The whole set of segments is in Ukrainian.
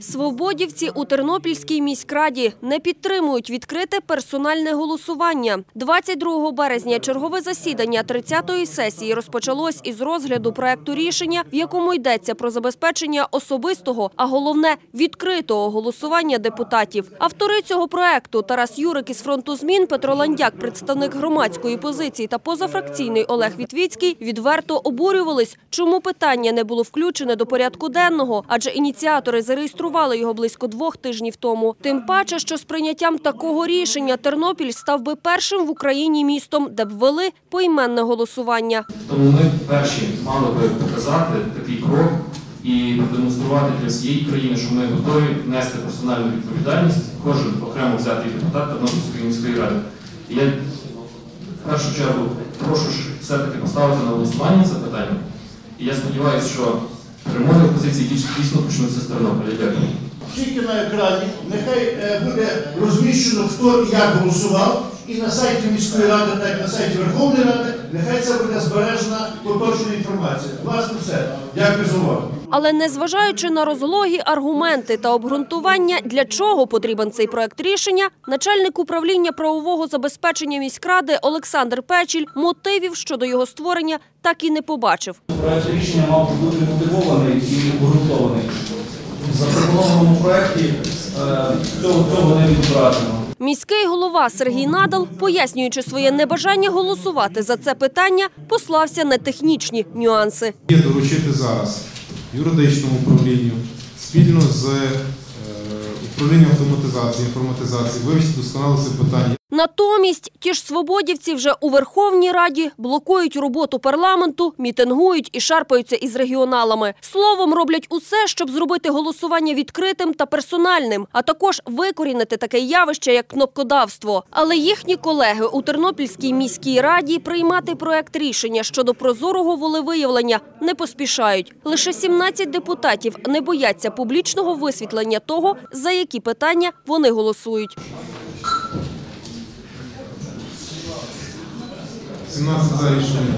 Свободівці у Тернопільській міськраді не підтримують відкрите персональне голосування. 22 березня чергове засідання 30-ї сесії розпочалось із розгляду проекту рішення, в якому йдеться про забезпечення особистого, а головне відкритого голосування депутатів. Автори цього проекту Тарас Юрик із фронту змін, Петро Ландяк, представник громадської позиції та позафракційний Олег Вітвіцький відверто обурювались, чому питання не було включене до порядку денного, адже ініціатори зареєстрували його близько двох тижнів тому. Тим паче, що з прийняттям такого рішення Тернопіль став би першим в Україні містом, де б ввели поіменне голосування. Тому ми перші мали би показати такий крок і продемонструвати для всієї країни, що ми готові нести персональну відповідальність, кожен окремо взятий депутат Тернопільської міської ради. І я в першу чергу прошу все-таки поставити на голосування це питання. І я сподіваюся, що перемоги опозиції дійс- дійсно почнуться з Тернополя. Дякую. Тільки на екрані нехай е, буде розміщено, хто і як голосував, і на сайті міської ради, так і на сайті Верховної Ради, нехай це буде збережена поточна інформація. Власне, все. Дякую за увагу. Але незважаючи на розлогі аргументи та обґрунтування, для чого потрібен цей проект рішення, начальник управління правового забезпечення міськради Олександр Печіль мотивів щодо його створення так і не побачив. Проект рішення мав бути мотивований і обґрунтований. В запропонованому проєкті е, цього, цього не відображено. Міський голова Сергій Надал, пояснюючи своє небажання голосувати за це питання, послався на технічні нюанси. Доручити зараз юридичному управлінню спільно з е, управлінням автоматизації, інформатизації вивчити досконало питання. Натомість ті ж свободівці вже у Верховній Раді блокують роботу парламенту, мітингують і шарпаються із регіоналами. Словом, роблять усе, щоб зробити голосування відкритим та персональним, а також викорінити таке явище, як кнопкодавство. Але їхні колеги у Тернопільській міській раді приймати проект рішення щодо прозорого волевиявлення не поспішають. Лише 17 депутатів не бояться публічного висвітлення того, за які питання вони голосують. 17 за рішення.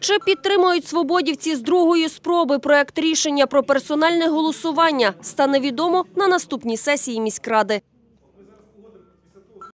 Чи підтримують свободівці з другої спроби проект рішення про персональне голосування, стане відомо на наступній сесії міськради.